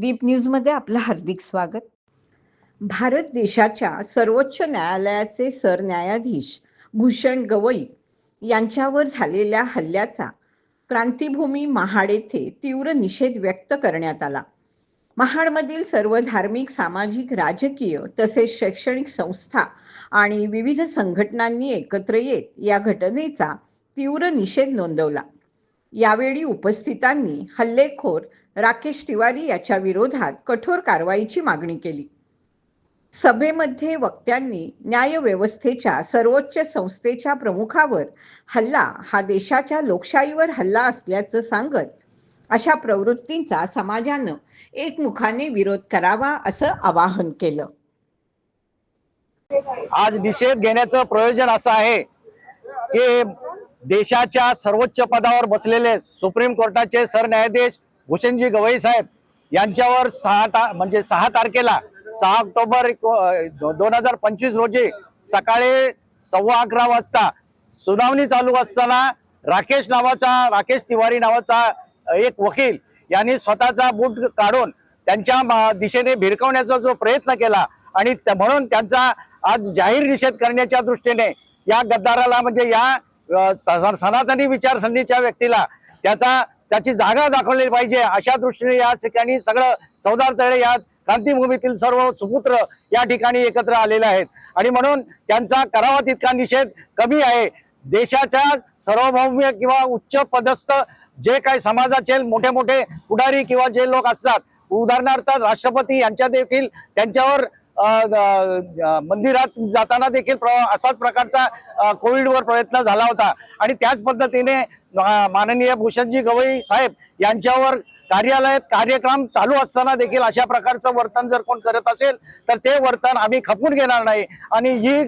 दीप न्यूजमध्ये आपलं हार्दिक स्वागत. भारत देशाच्या सर्वोच्च न्यायालयाचे सरन्यायाधीश भूषण गवई यांच्यावर झालेल्या हल्ल्याचा क्रांतीभूमी महाड येथे तीव्र निषेध व्यक्त करण्यात आला. महाडमधील सर्व धार्मिक सामाजिक राजकीय तसेच शैक्षणिक संस्था आणि विविध संघटनांनी एकत्र येत या घटनेचा तीव्र निषेध नोंदवला. यावेळी उपस्थितांनी हल्लेखोर राकेश तिवारी याच्या विरोधात कठोर कारवाईची मागणी केली. सभेमध्ये वक्त्यांनी न्यायव्यवस्थेच्या सर्वोच्च संस्थेच्या प्रमुखावर हल्ला हा देशाच्या लोकशाहीवर हल्ला असल्याचं सांगत अशा प्रवृत्तींचा समाजानं एकमुखाने विरोध करावा असं आवाहन केलं. आज निषेध घेण्याचं प्रयोजन असं आहे की देशाच्या सर्वोच्च पदावर बसलेले सुप्रीम कोर्टाचे सरन्यायाधीश भूषणजी गवई साहेब यांच्यावर सहा ता म्हणजे सहा तारखेला सहा ऑक्टोबर दोन हजार पंचवीस रोजी सकाळी सव्वा अकरा वाजता सुनावणी चालू असताना राकेश नावाचा राकेश तिवारी नावाचा एक वकील यांनी स्वतःचा बूट काढून त्यांच्या दिशेने भिरकवण्याचा जो प्रयत्न केला आणि त्या- म्हणून त्यांचा आज जाहीर निषेध करण्याच्या दृष्टीने या गद्दाराला म्हणजे या स- सनातनी विचारसरणीच्या व्यक्तीला त्याचा त्याची जागा दाखवली पाहिजे. अशा दृष्टीने या ठिकाणी सगळं चौदार तळे या क्रांतीभूमीतील सर्व सुपुत्र या ठिकाणी एकत्र आलेले आहेत. आणि म्हणून त्यांचा करावा तितका निषेध कमी आहे. देशाच्या सार्वभौम्य किंवा उच्च पदस्थ जे काही समाजाचे मोठे मोठे पुढारी किंवा जे लोक असतात उदाहरणार्थ राष्ट्रपती यांच्या देखील त्यांच्यावर मंदिरात जाताना देखील प्र- असाच प्रकारचा कोविडवर प्रयत्न झाला होता. आणि त्याच पद्धतीने माननीय भूषणजी गवई साहेब यांच्यावर कार्यालयात कार्यक्रम चालू असताना देखील अशा प्रकारचं वर्तन जर कोण करत असेल तर ते वर्तन आम्ही खपून घेणार नाही. आणि ही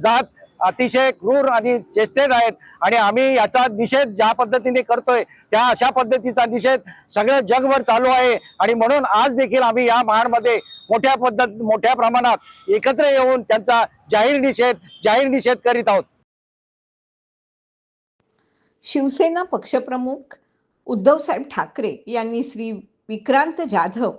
जात अतिशय क्रूर आणि चेष्टेत आहेत. आणि आम्ही याचा निषेध ज्या पद्धतीने करतोय त्या अशा पद्धतीचा निषेध सगळं जगभर चालू आहे. आणि म्हणून आज देखील आम्ही या महाडमध्ये मोठ्या पद्धत मोठ्या प्रमाणात एकत्र येऊन त्यांचा जाहीर निषेध जाहीर निषेध करीत आहोत. शिवसेना पक्षप्रमुख उद्धवसाहेब ठाकरे यांनी श्री विक्रांत जाधव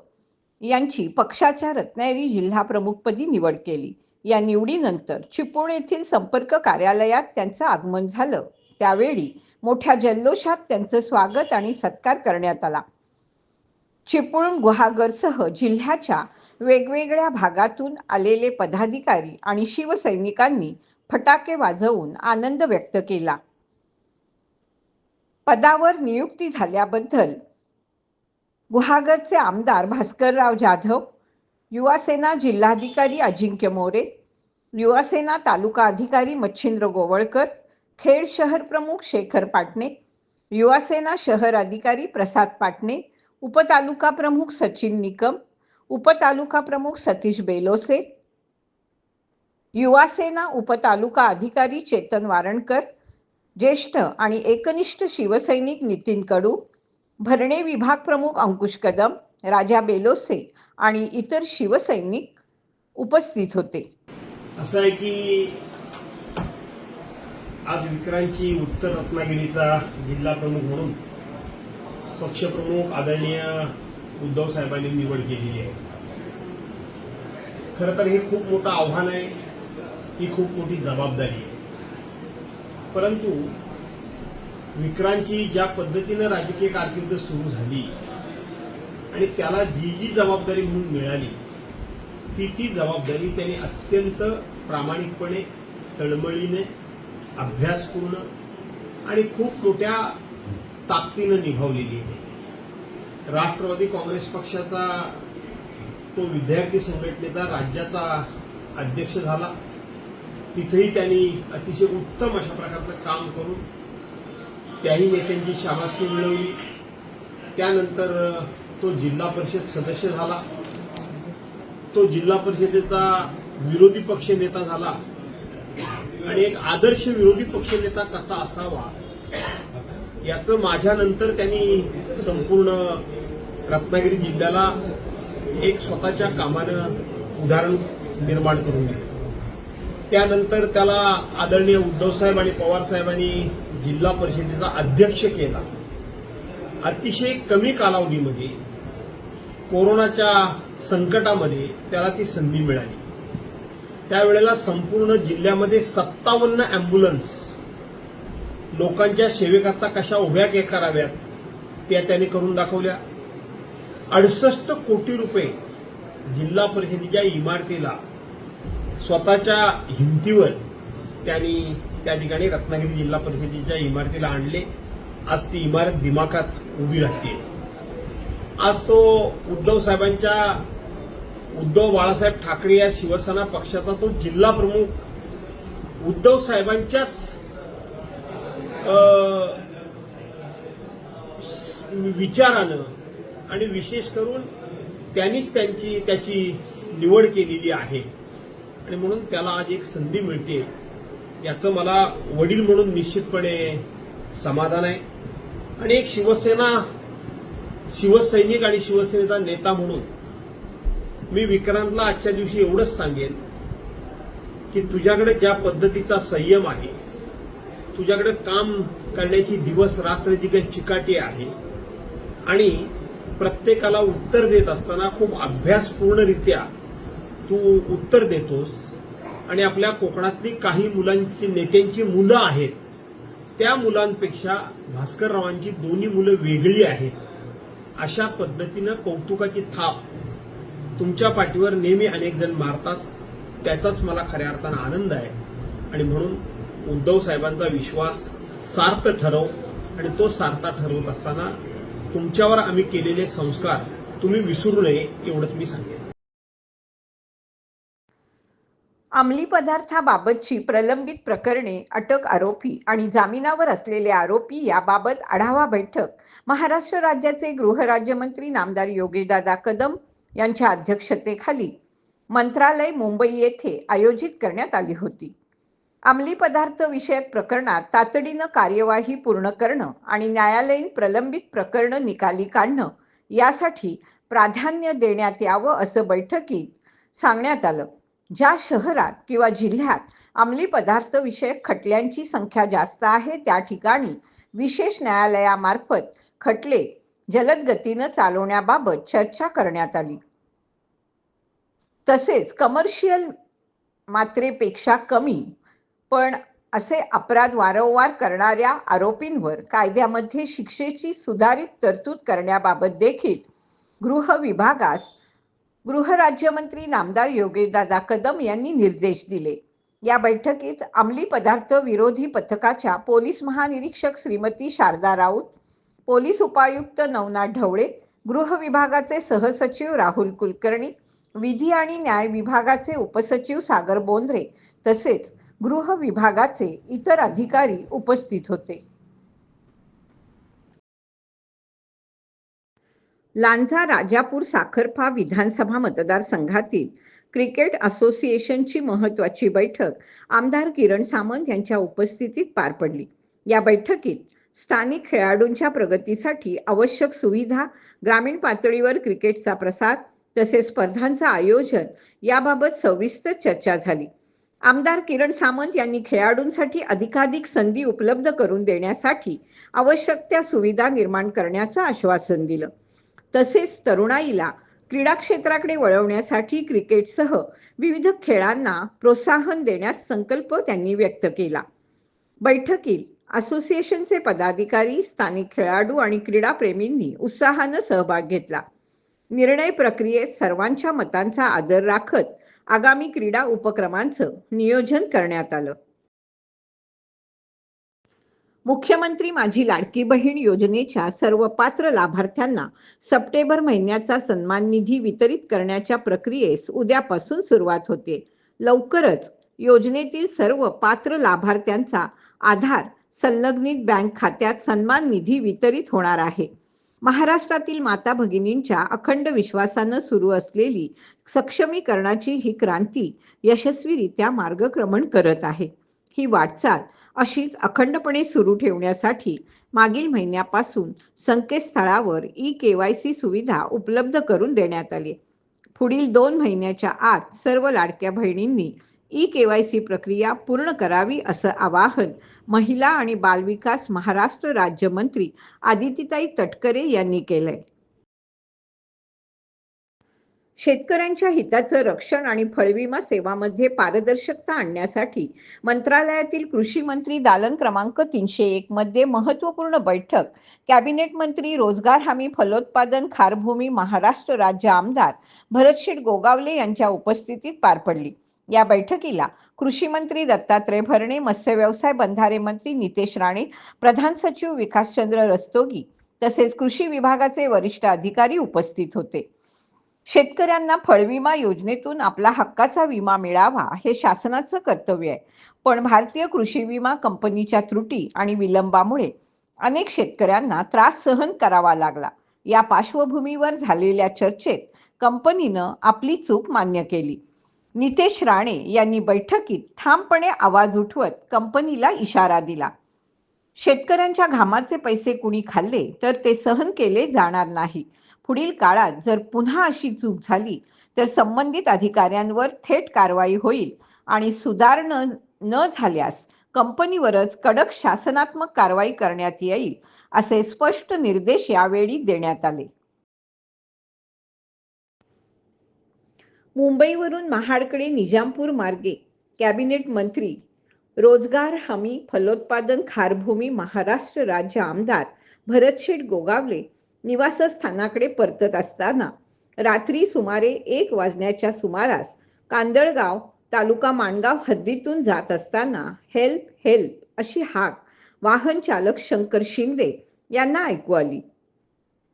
यांची पक्षाच्या रत्नागिरी जिल्हा प्रमुखपदी निवड केली. या निवडीनंतर चिपळूण येथील संपर्क कार्यालयात त्यांचं आगमन झालं. त्यावेळी मोठ्या जल्लोषात त्यांचं स्वागत आणि सत्कार करण्यात आला. चिपळूण गुहागरसह जिल्ह्याच्या वेगवेगळ्या भागातून आलेले पदाधिकारी आणि शिवसैनिकांनी फटाके वाजवून आनंद व्यक्त केला. पदावर नियुक्ती झाल्याबद्दल गुहागरचे आमदार भास्करराव जाधव युवासेना जिल्हाधिकारी अजिंक्य मोरे युवासेना तालुका अधिकारी मच्छिंद्र गोवळकर खेड शहर प्रमुख शेखर पाटणे युवासेना शहर अधिकारी प्रसाद पाटणे उपतालुका प्रमुख सचिन निकम उपतालुका प्रमुख सतीश बेलोसे युवासेना उपतालुका अधिकारी चेतन वारणकर ज्येष्ठ आणि एकनिष्ठ शिवसैनिक नितीन कडू भरणे विभाग प्रमुख अंकुश कदम राजा बेलोसे आणि इतर शिवसैनिक उपस्थित होते. असं आहे की आज विक्रांची उत्तर रत्नागिरीचा जिल्हा प्रमुख म्हणून पक्षप्रमुख आदरणीय उद्धव साहेबांनी निवड केलेली आहे. खरं तर हे खूप मोठं आव्हान आहे. ही खूप मोठी जबाबदारी आहे. परंतु विक्रांची ज्या पद्धतीनं राजकीय कारकीर्द सुरू झाली आणि त्याला जी जी जबाबदारी म्हणून मिळाली ती ती जबाबदारी त्यांनी अत्यंत प्रामाणिकपणे तळमळीने अभ्यासपूर्ण आणि खूप मोठ्या ताकदीनं निभावलेली आहे. राष्ट्रवादी काँग्रेस पक्षाचा तो विद्यार्थी संघटनेचा राज्याचा अध्यक्ष झाला. तिथेही त्यांनी अतिशय उत्तम अशा प्रकारचं काम करून त्याही नेत्यांची शाबासकी मिळवली. त्यानंतर तो जिल्हा परिषद सदस्य झाला. तो जिल्हा परिषदेचा विरोधी पक्ष नेता झाला. आणि एक आदर्श विरोधी पक्ष नेता कसा असावा याचं माझ्यानंतर त्यांनी संपूर्ण रत्नागिरी जिल्ह्याला एक स्वतःच्या कामानं उदाहरण निर्माण करून दिलं. त्यानंतर त्याला आदरणीय उद्धवसाहेब आणि पवार साहेबांनी जिल्हा परिषदेचा अध्यक्ष केला. अतिशय कमी कालावधीमध्ये कोरोनाच्या संकटामध्ये त्याला ती संधी मिळाली. त्यावेळेला संपूर्ण जिल्ह्यामध्ये सत्तावन्न अँब्युलन्स लोकांच्या सेवेकरता कशा उभ्या के कराव्यात त्या त्यांनी करून दाखवल्या. अडसष्ट कोटी रुपये जिल्हा परिषदेच्या इमारतीला स्वतःच्या हिमतीवर त्यांनी त्या ठिकाणी रत्नागिरी जिल्हा परिषदेच्या इमारतीला आणले. आज ती इमारत दिमाखात उभी राहते आज तो उद्धव साहेबांच्या उद्धव बाळासाहेब ठाकरे या शिवसेना पक्षाचा तो जिल्हा प्रमुख उद्धव साहेबांच्याच विचारानं आणि विशेष करून त्यांनीच त्यांची त्याची निवड केलेली आहे. आणि म्हणून त्याला आज एक संधी मिळते. याचं मला वडील म्हणून निश्चितपणे समाधान आहे. आणि एक शिवसेना शिवसैनिक आणि शिवसेनेचा नेता म्हणून मी विक्रांतला आजच्या दिवशी एवढंच सांगेन की तुझ्याकडे ज्या पद्धतीचा संयम आहे तुझ्याकडे काम करण्याची दिवस रात्र जी काही चिकाटी आहे. आणि प्रत्येकाला उत्तर देत असताना खूप अभ्यासपूर्णरित्या तू उत्तर देतोस. आणि आपल्या कोकणातली काही मुलांची नेत्यांची मुलं आहेत. त्या मुलांपेक्षा भास्कररावांची दोन्ही मुलं वेगळी आहेत. अशा पद्धतीनं कौतुकाची थाप तुमच्या पाठीवर नेहमी अनेक जण मारतात. त्याचाच मला खऱ्या अर्थानं आनंद आहे. आणि म्हणून उद्धव साहेबांचा विश्वास सार्थ ठरव आणि तो सार्था ठरवत असताना तुमच्यावर आम्ही केलेले संस्कार तुम्ही विसरू नये एवढंच मी सांगेन. अंमली पदार्थाबाबतची प्रलंबित प्रकरणे अटक आरोपी आणि जामिनावर असलेले आरोपी याबाबत आढावा बैठक. महाराष्ट्र राज्याचे गृहराज्यमंत्री नामदार योगेशदादा कदम यांच्या अध्यक्षतेखाली मंत्रालय मुंबई येथे आयोजित करण्यात आली होती. अंमली पदार्थ विषयक प्रकरणात तातडीनं कार्यवाही पूर्ण करणं आणि न्यायालयीन प्रलंबित प्रकरणं निकाली काढणं यासाठी प्राधान्य देण्यात यावं असं बैठकीत सांगण्यात आलं. ज्या शहरात किंवा जिल्ह्यात अंमली पदार्थ विषयक खटल्यांची संख्या जास्त आहे त्या ठिकाणी विशेष न्यायालयामार्फत खटले जलद गतीनं चालवण्याबाबत चर्चा करण्यात आली. तसेच कमर्शियल मात्रेपेक्षा कमी पण असे अपराध वारंवार करणाऱ्या आरोपींवर कायद्यामध्ये शिक्षेची सुधारित तरतूद करण्याबाबत देखील गृह विभागास गृहराज्यमंत्री नामदार योगेशदादा कदम यांनी निर्देश दिले. या बैठकीत अंमली पदार्थ विरोधी पथकाच्या पोलीस महानिरीक्षक श्रीमती शारदा राऊत पोलीस उपायुक्त नवनाथ ढवळे गृह विभागाचे सहसचिव राहुल कुलकर्णी विधी आणि न्याय विभागाचे उपसचिव सागर बोंद्रे तसेच गृह विभागाचे इतर अधिकारी उपस्थित होते. लांजा राजापूर साखरपा विधानसभा मतदारसंघातील क्रिकेट असोसिएशनची महत्त्वाची बैठक आमदार किरण सामंत यांच्या उपस्थितीत पार पडली. या बैठकीत स्थानिक खेळाडूंच्या प्रगतीसाठी आवश्यक सुविधा ग्रामीण पातळीवर क्रिकेटचा प्रसार तसेच स्पर्धांचं आयोजन याबाबत सविस्तर चर्चा झाली. आमदार किरण सामंत यांनी खेळाडूंसाठी अधिकाधिक संधी उपलब्ध करून देण्यासाठी आवश्यक त्या सुविधा निर्माण करण्याचं आश्वासन दिलं. तसेच तरुणाईला क्रीडा क्षेत्राकडे वळवण्यासाठी क्रिकेटसह विविध खेळांना प्रोत्साहन देण्यास संकल्प त्यांनी व्यक्त केला. बैठकीत असोसिएशनचे पदाधिकारी स्थानिक खेळाडू आणि क्रीडाप्रेमींनी उत्साहानं सहभाग घेतला. निर्णय प्रक्रियेत सर्वांच्या मतांचा आदर राखत आगामी क्रीडा उपक्रमांचं नियोजन करण्यात आलं. मुख्यमंत्री माझी लाडकी बहीण योजनेच्या सर्व पात्र लाभार्थ्यांना सप्टेंबर महिन्याचा सन्मान निधी वितरित करण्याच्या प्रक्रियेस उद्यापासून सुरुवात होते. लवकरच योजनेतील सर्व पात्र लाभार्थ्यांचा आधार संलग्नित बँक खात्यात सन्मान निधी वितरित होणार आहे. महाराष्ट्रातील माता भगिनींच्या अखंड विश्वासानं सुरू असलेली सक्षमीकरणाची ही क्रांती यशस्वीरित्या मार्गक्रमण करत आहे. ही वाटचाल अशीच अखंडपणे सुरू ठेवण्यासाठी मागील महिन्यापासून संकेतस्थळावर ई के वाय सी सुविधा उपलब्ध करून देण्यात आली. पुढील दोन महिन्याच्या आत सर्व लाडक्या बहिणींनी ई के वाय सी प्रक्रिया पूर्ण करावी असं आवाहन महिला आणि बालविकास महाराष्ट्र राज्यमंत्री आदितीताई तटकरे यांनी केलंय. शेतकऱ्यांच्या हिताचं रक्षण आणि फळविमा सेवामध्ये पारदर्शकता आणण्यासाठी मंत्रालयातील कृषी मंत्री दालन क्रमांक तीनशे एक मध्ये महत्त्वपूर्ण बैठक कॅबिनेट मंत्री रोजगार हमी फलोत्पादन खारभूमी महाराष्ट्र राज्य आमदार भरतशेठ गोगावले यांच्या उपस्थितीत पार पडली. या बैठकीला कृषी मंत्री दत्तात्रय भरणे मत्स्य व्यवसाय बंधारे मंत्री नितेश राणे प्रधान सचिव विकासचंद्र रस्तोगी तसेच कृषी विभागाचे वरिष्ठ अधिकारी उपस्थित होते. शेतकऱ्यांना फळविमा योजनेतून आपला हक्काचा विमा मिळावा हे शासनाचं कर्तव्य आहे. पण भारतीय कृषी विमा कंपनीच्या त्रुटी आणि विलंबामुळे अनेक शेतकऱ्यांना त्रास सहन करावा लागला. या पार्श्वभूमीवर झालेल्या चर्चेत कंपनीनं आपली चूक मान्य केली. नितेश राणे यांनी बैठकीत ठामपणे आवाज उठवत कंपनीला इशारा दिला. शेतकऱ्यांच्या घामाचे पैसे कुणी खाल्ले तर ते सहन केले जाणार नाही. पुढील काळात जर पुन्हा अशी चूक झाली तर संबंधित अधिकाऱ्यांवर थेट कारवाई होईल आणि सुधारणं न झाल्यास कंपनीवरच कडक शासनात्मक कारवाई करण्यात येईल असे स्पष्ट निर्देश यावेळी देण्यात आले. मुंबईवरून महाडकडे निजामपूर मार्गे. कॅबिनेट मंत्री रोजगार हमी फलोत्पादन खारभूमी महाराष्ट्र राज्य आमदार भरतशेठ गोगावले निवासस्थानाकडे परतत असताना रात्री सुमारे एक वाजण्याच्या सुमारास कांदळगाव तालुका माणगाव हद्दीतून जात असताना हेल्प हेल्प अशी हाक वाहन चालक शंकर शिंदे यांना ऐकू आली.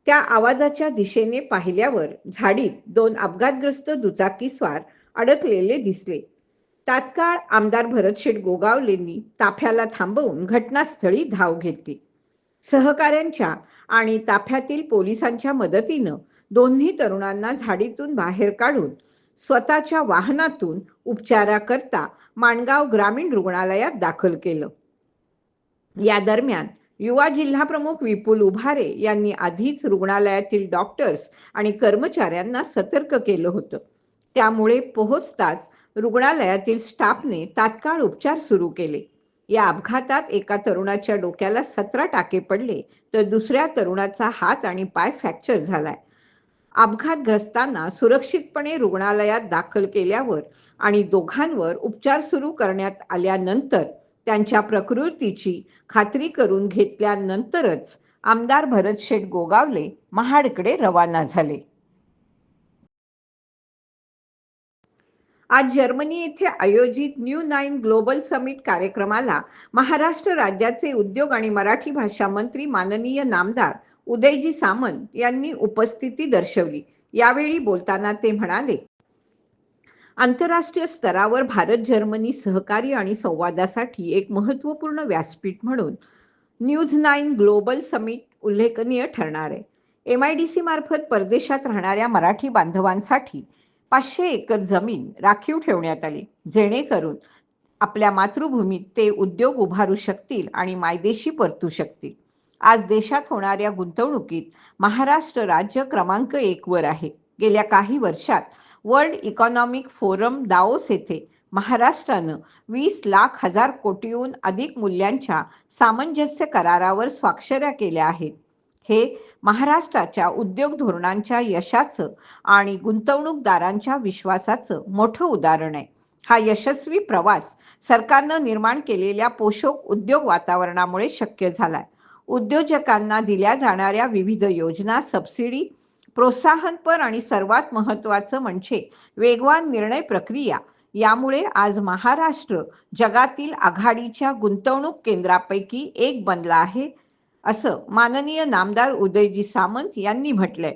त्या आवाजाच्या दिशेने पाहिल्यावर झाडीत दोन अपघातग्रस्त दुचाकीस्वार अडकलेले दिसले. तात्काळ आमदार भरतशेठ गोगावलेंनी ताफ्याला थांबवून घटनास्थळी धाव घेतली. सहकाऱ्यांच्या आणि ताफ्यातील पोलिसांच्या मदतीनं दोन्ही तरुणांना झाडीतून बाहेर काढून स्वतःच्या वाहनातून उपचाराकरता माणगाव ग्रामीण रुग्णालयात दाखल केलं. या दरम्यान युवा जिल्हा प्रमुख विपुल उभारे यांनी आधीच रुग्णालयातील डॉक्टर्स आणि कर्मचाऱ्यांना सतर्क केलं होतं. त्यामुळे पोहोचताच रुग्णालयातील स्टाफने तात्काळ उपचार सुरू केले. या अपघातात एका तरुणाच्या डोक्याला सतरा टाके पडले तर दुसऱ्या तरुणाचा हात आणि पाय फ्रॅक्चर झालाय. अपघातग्रस्तांना सुरक्षितपणे रुग्णालयात दाखल केल्यावर आणि दोघांवर उपचार सुरू करण्यात आल्यानंतर त्यांच्या प्रकृतीची खात्री करून घेतल्यानंतरच आमदार भरतशेठ गोगावले महाडकडे रवाना झाले. आज जर्मनी येथे आयोजित न्यू नाईन ग्लोबल समिट कार्यक्रमाला महाराष्ट्र राज्याचे उद्योग आणि मराठी भाषा मंत्री माननीय नामदार उदयजी सामंत यांनी उपस्थिती दर्शवली. यावेळी बोलताना ते म्हणाले आंतरराष्ट्रीय स्तरावर भारत जर्मनी सहकार्य आणि संवादासाठी एक महत्त्वपूर्ण व्यासपीठ म्हणून न्यूज नाईन ग्लोबल समिट उल्लेखनीय ठरणार आहे. एम आय डी सी मार्फत परदेशात राहणाऱ्या मराठी बांधवांसाठी पाचशे एकर जमीन राखीव ठेवण्यात आली जेणेकरून आपल्या मातृभूमीत ते उद्योग उभारू शकतील आणि मायदेशी परतू शकतील. आज देशात होणाऱ्या गुंतवणुकीत महाराष्ट्र राज्य क्रमांक एक वर आहे. गेल्या काही वर्षात वर्ल्ड इकॉनॉमिक फोरम दाओस येथे महाराष्ट्रानं वीस लाख हजार कोटीहून अधिक मूल्यांच्या सामंजस्य करारावर स्वाक्षऱ्या केल्या आहेत. हे महाराष्ट्राच्या उद्योग धोरणांच्या यशाचं आणि गुंतवणूकदारांच्या विश्वासाचं मोठं उदाहरण आहे. हा यशस्वी प्रवास सरकारनं निर्माण केलेल्या पोषक उद्योग वातावरणामुळे शक्य झालाय. उद्योजकांना दिल्या जाणाऱ्या विविध योजना सबसिडी प्रोत्साहनपर आणि सर्वात महत्त्वाचं म्हणजे वेगवान निर्णय प्रक्रिया. यामुळे आज महाराष्ट्र जगातील आघाडीच्या गुंतवणूक केंद्रापैकी एक बनला आहे असं माननीय नामदार उदयजी सामंत यांनी म्हटलंय.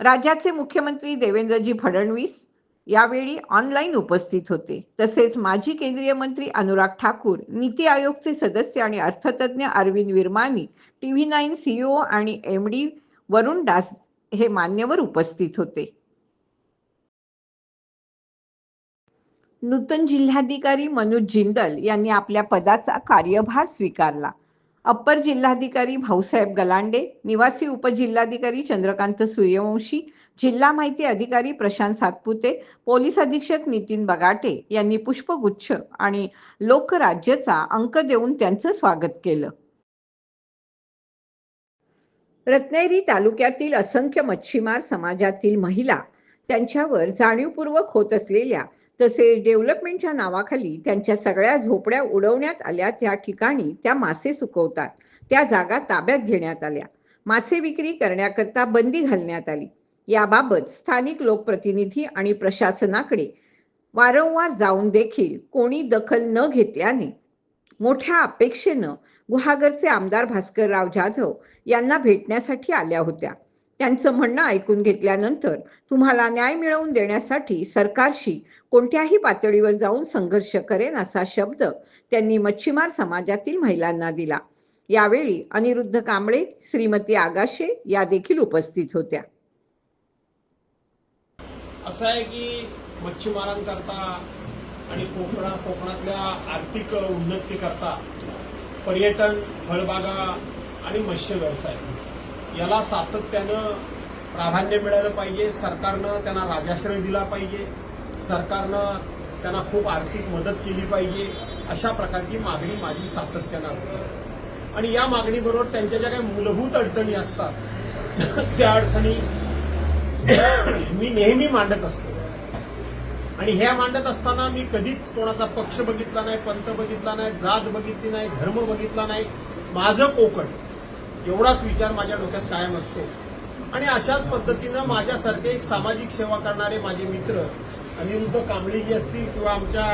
राज्याचे मुख्यमंत्री देवेंद्रजी फडणवीस यावेळी ऑनलाईन उपस्थित होते. तसेच माजी केंद्रीय मंत्री अनुराग ठाकूर नीती आयोगचे सदस्य आणि अर्थतज्ञ Arvind Virmani T V nine CEO आणि एम डी वरुण दास हे मान्यवर उपस्थित होते. नूतन जिल्हाधिकारी मनोज जिंदल यांनी आपल्या पदाचा कार्यभार स्वीकारला. अप्पर जिल्हाधिकारी भाऊसाहेब गलांडे निवासी उपजिल्हाधिकारी चंद्रकांत सूर्यवंशी जिल्हा माहिती अधिकारी प्रशांत सातपुते पोलीस अधीक्षक नितीन बगाटे यांनी पुष्पगुच्छ आणि लोकराज्यचा अंक देऊन त्यांचं स्वागत केलं. रत्नागिरी तालुक्यातील असंख्य मच्छीमार समाजातील महिला त्यांच्यावर जाणीवपूर्वक होत असलेल्या तसेच डेव्हलपमेंटच्या नावाखाली त्यांच्या सगळ्या झोपड्या उडवण्यात आल्या. त्या ठिकाणी त्या मासे सुकवतात. त्या जागा ताब्यात घेण्यात आल्या. मासे विक्री करण्याकरता बंदी घालण्यात आली. याबाबत स्थानिक लोकप्रतिनिधी आणि प्रशासनाकडे वारंवार जाऊन देखील कोणी दखल न घेतल्याने मोठ्या अपेक्षेनं गुहागरचे आमदार भास्करराव जाधव यांना भेटण्यासाठी आल्या होत्या. त्यांचं म्हणणं ऐकून घेतल्यानंतर तुम्हाला न्याय मिळवून देण्यासाठी सरकारशी कोणत्याही पातळीवर जाऊन संघर्ष करेन असा शब्द त्यांनी मच्छीमार समाजातील महिलांना दिला. यावेळी अनिरुद्ध कांबळे श्रीमती आगाशे या देखील उपस्थित होत्या. असं आहे की मच्छीमारांकरता आणि कोकणा कोकणातल्या आर्थिक उन्नतीकरता पर्यटन फळबागा आणि मत्स्य व्यवसाय. याला सातत्यानं प्राधान्य मिळालं पाहिजे. सरकारनं त्यांना राजाश्रय दिला पाहिजे. सरकारनं त्यांना खूप आर्थिक मदत केली पाहिजे. अशा प्रकारची मागणी माझी सातत्यानं असते. आणि या मागणीबरोबर त्यांच्या ज्या काही मूलभूत अडचणी असतात त्या अडचणी मी नेहमी मांडत असतो. आणि ह्या मांडत असताना मी कधीच कोणाचा पक्ष बघितला नाही पंत बघितला नाही जात बघितली नाही धर्म बघितला नाही. माझं कोकण एवढाच विचार माझ्या डोक्यात कायम असतो. आणि अशाच पद्धतीनं माझ्यासारखे एक सामाजिक सेवा करणारे माझे मित्र अनिरुद्ध कांबळेजी असतील किंवा आमच्या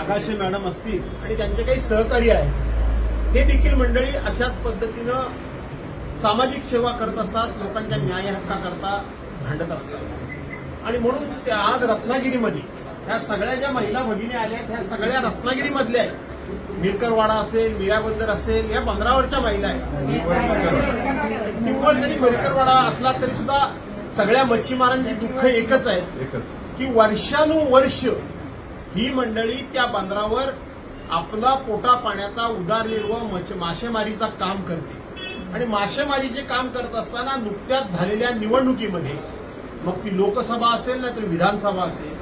आगाशे मॅडम असतील आणि त्यांचे काही सहकारी आहेत हे देखील मंडळी अशाच पद्धतीनं सामाजिक सेवा करत असतात लोकांच्या न्याय हक्काकरता भांडत असतात. आणि म्हणून त्या आज रत्नागिरीमध्ये ह्या सगळ्या ज्या महिला भगिनी आल्या आहेत ह्या सगळ्या रत्नागिरीमधल्या आहेत. मिरकरवाडा असेल मीराबंदर असेल या बंदरावरच्या महिला आहेत. निव्वळ जरी मिरकरवाडा असला तरी सुद्धा सगळ्या मच्छीमारांची दुःख एकच आहे की वर्षानुवर्ष ही मंडळी त्या बंदरावर आपला पोटा पाण्याचा उदारनिर्वाह मच्छ- मासेमारीचा काम करते. आणि मासेमारीचे काम करत असताना नुकत्याच झालेल्या निवडणुकीमध्ये मग ती लोकसभा असेल ना तर विधानसभा असेल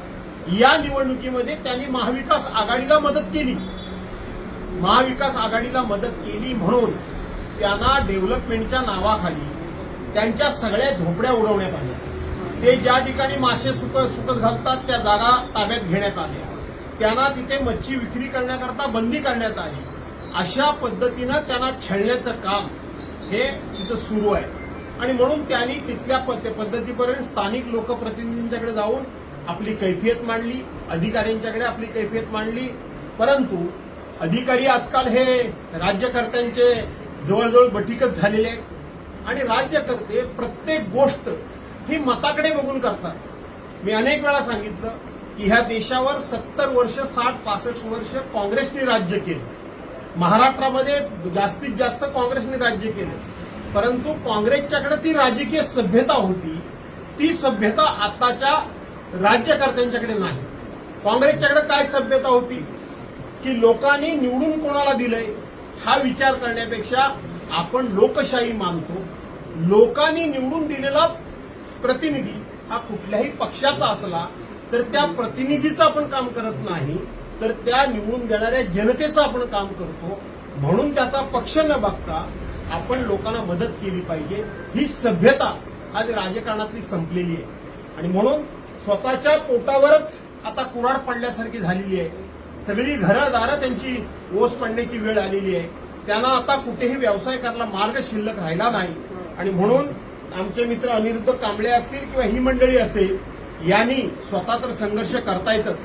या निवडणुकीमध्ये त्यांनी महाविकास आघाडीला मदत केली. महाविकास आघाडीला मदत केली म्हणून त्यांना डेव्हलपमेंटच्या नावाखाली त्यांच्या सगळ्या झोपड्या उडवण्यात आल्या. ते ज्या ठिकाणी मासे सुक सुकत घालतात त्या जागा ताब्यात घेण्यात आल्या. त्यांना तिथे मच्छी विक्री करण्याकरता बंदी करण्यात आली. अशा पद्धतीनं त्यांना छळण्याचं काम हे तिथं सुरू आहे. आणि म्हणून त्यांनी तिथल्या पद्धतीपर्यंत स्थानिक लोकप्रतिनिधींच्याकडे जाऊन आपली कैफियत मांडली अधिकाऱ्यांच्याकडे आपली कैफियत मांडली. परंतु अधिकारी आजकाल हे राज्यकर्त्यांचे जवळजवळ बटीकच झालेले आहेत. आणि राज्यकर्ते प्रत्येक गोष्ट ही मताकडे बघून करतात. मी अनेक वेळा सांगितलं की ह्या देशावर सत्तर वर्ष साठ पासष्ट वर्ष काँग्रेसने राज्य केलं. महाराष्ट्रामध्ये जास्तीत जास्त काँग्रेसने राज्य केलं. परंतु काँग्रेसच्याकडे ती राजकीय सभ्यता होती. ती सभ्यता आताच्या राज्यकर्त्यांच्याकडे नाही. काँग्रेसच्याकडे काय सभ्यता होती? की लोकांनी निवडून कोणाला दिलंय? हा विचार करण्यापेक्षा आपण लोकशाही मानतो. लोकांनी निवडून दिलेला प्रतिनिधी हा कुठल्याही पक्षाचा असला तर त्या प्रतिनिधीचं आपण काम करत नाही तर त्या निवडून देणाऱ्या जनतेचं आपण काम करतो. म्हणून त्याचा पक्ष न बघता आपण लोकांना मदत केली पाहिजे. ही सभ्यता आज राजकारणातली संपलेली आहे. आणि म्हणून स्वतःच्या पोटावरच आता कुराड पडल्यासारखी झालेली आहे. सगळी घरं दारं त्यांची ओस पडण्याची वेळ आलेली आहे. त्यांना आता कुठेही व्यवसाय करायला मार्ग शिल्लक राहिला नाही. आणि म्हणून आमचे मित्र अनिरुद्ध कांबळे असतील किंवा ही मंडळी असेल यांनी स्वतः तर संघर्ष करता येतच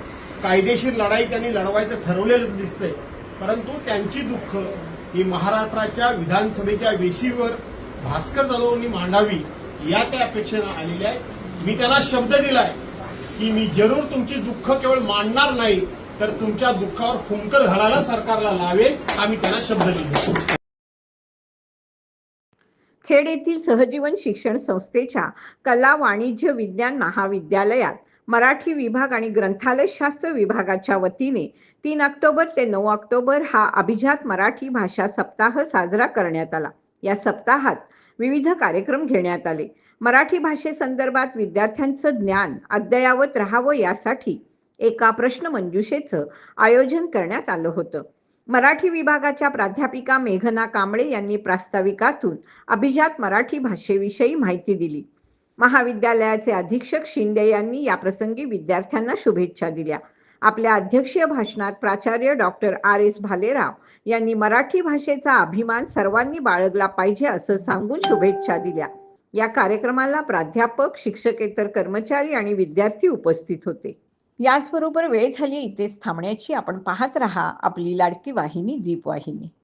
कायदेशीर लढाई त्यांनी लढवायचं ठरवलेलं दिसतंय. परंतु त्यांची दुःख ही महाराष्ट्राच्या विधानसभेच्या वेशीवर भास्कर जाधवांनी मांडावी या त्या अपेक्षेनं आलेल्या आहेत. मी त्यांना शब्द दिलाय. की मी जरूर तुमची दुःख केवळ मांडणार नाही तर तुमच्या दुःखावर फुंकर घालायला सरकारला लावेल आम्ही त्यांना शब्द लिहिले खेड येथील सहजीवन शिक्षण संस्थेच्या कला वाणिज्य विज्ञान महाविद्यालयात मराठी विभाग आणि ग्रंथालय शास्त्र विभागाच्या वतीने तीन ऑक्टोबर ते नऊ ऑक्टोबर हा अभिजात मराठी भाषा सप्ताह साजरा करण्यात आला. या सप्ताहात विविध कार्यक्रम घेण्यात आले. मराठी भाषेसंदर्भात विद्यार्थ्यांचं ज्ञान अद्ययावत राहावं यासाठी एका प्रश्नमंजुषेचं आयोजन करण्यात आलं होतं. मराठी विभागाच्या प्राध्यापिका मेघना कांबळे यांनी प्रास्ताविकातून अभिजात मराठी भाषेविषयी माहिती दिली. महाविद्यालयाचे अधीक्षक शिंदे यांनी याप्रसंगी विद्यार्थ्यांना शुभेच्छा दिल्या. आपल्या अध्यक्षीय भाषणात प्राचार्य डॉक्टर आर एस भालेराव यांनी मराठी भाषेचा अभिमान सर्वांनी बाळगला पाहिजे असं सांगून शुभेच्छा दिल्या. या कार्यक्रमाला प्राध्यापक शिक्षकेतर कर्मचारी आणि विद्यार्थी उपस्थित होते. याचबरोबर वेळ झाली इथेच थांबण्याची. आपण पाहत रहा आपली लाडकी वाहिनी दीपवाहिनी.